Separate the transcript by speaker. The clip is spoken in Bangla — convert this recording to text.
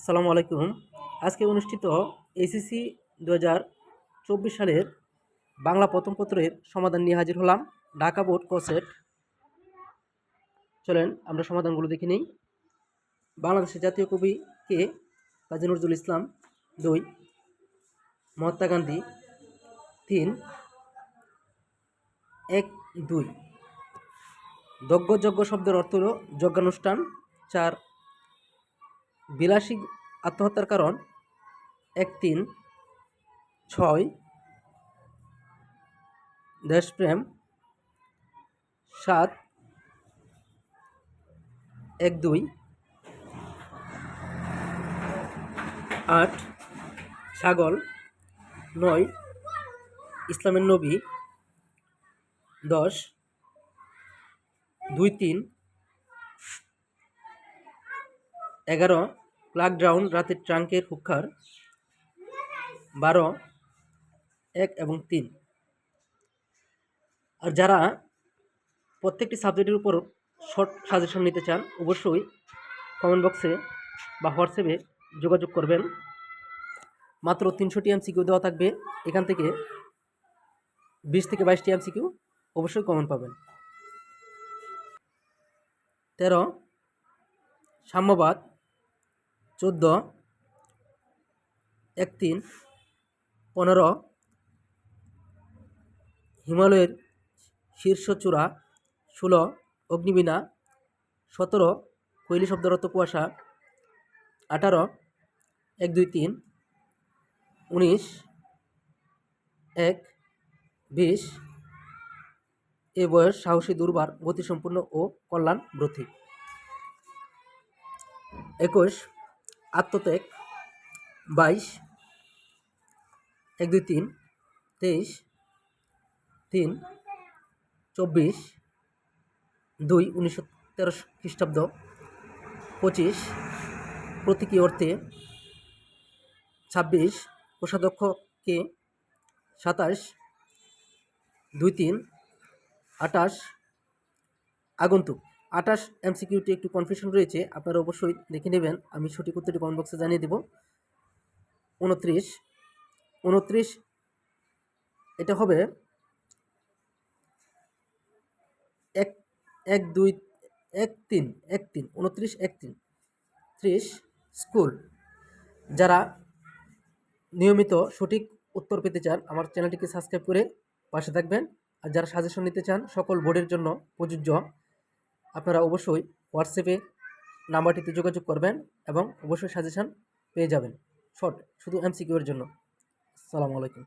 Speaker 1: আসসালামু আলাইকুম। আজকে অনুষ্ঠিত এসিসি দু চব্বিশ সালের বাংলা প্রথম পত্রের সমাধান নিয়ে হাজির হলাম। ঢাকা বোর্ড কসেট। চলেন আমরা সমাধানগুলো দেখে নিই। বাংলাদেশের জাতীয় কবি কে? কাজী নজরুল ইসলাম। দুই। মহাত্মা গান্ধী। তিন। এক, দুই। দজ্ঞযজ্ঞ শব্দের অর্থ হল যজ্ঞানুষ্ঠান। চার। বিলাসী আত্মহত্যার কারণ এক তিন ছয় দেশপ্রেম সাত এক দুই আট ছাগল নয় ইসলামের নবী দশ দুই তিন এগারো লকডাউন রাতের ট্রাঙ্কের হুক্কার বারো, এক এবং তিন। আর যারা প্রত্যেকটি সাবজেক্টের উপর শর্ট সাজেশন নিতে চান, অবশ্যই কমেন্ট বক্সে বা হোয়াটসঅ্যাপে যোগাযোগ করবেন। মাত্র তিনশোটি এমসিকিউ দেওয়া থাকবে। এখান থেকে বিশ থেকে বাইশটি এমসিকিউ অবশ্যই কমন পাবেন। তেরো, সাম্যবাদ চোদ্দ, এক তিন, পনেরো, হিমালয়ের শীর্ষ চূড়া ষোলো, অগ্নিবীণা, সতেরো, কৈলি শব্দরত কুয়াশা, আঠারো, এক দুই তিন, উনিশ, এক, বিশ, এ বয়স সাহসী, দুর্বার, গতিসম্পন্ন ও কল্যাণ ব্রথী একুশ আত্মত্যাগ, বাইশ, এক, দুই, তিন, তেইশ, তিন, চব্বিশ, দুই, উনিশশো তেরো খ্রিস্টাব্দ, পঁচিশ, প্রতীকী অর্থে, ছাব্বিশ কোষাধ্যক্ষ কে সাতাশ, দুই, তিন আটাশ আগন্তুক। আটাশ এমসিকিউটি একটু কনফিউশন রয়েছে, আপনারা অবশ্যই দেখে নেবেন। আমি সঠিক উত্তরটি কমেন্ট বক্সে জানিয়ে দেব। উনত্রিশ উনত্রিশ, এটা হবে এক এক, দুই, এক, তিন এক, তিন, উনত্রিশ, এক, তিন, ত্রিশ, স্কুল। যারা নিয়মিত সঠিক উত্তর পেতে চান, আমার চ্যানেলটিকে সাবস্ক্রাইব করে পাশে থাকবেন। আর যারা সাজেশন নিতে চান, সকল বোর্ডের জন্য প্রযোজ্য। আপনারা অবশ্যই হোয়াটসঅ্যাপে নাম্বারটিতে যোগাযোগ করবেন এবং অবশ্যই সাজেশান পেয়ে যাবেন। শর্ট শুধু এমসিকিউর জন্য। আসসালামু আলাইকুম।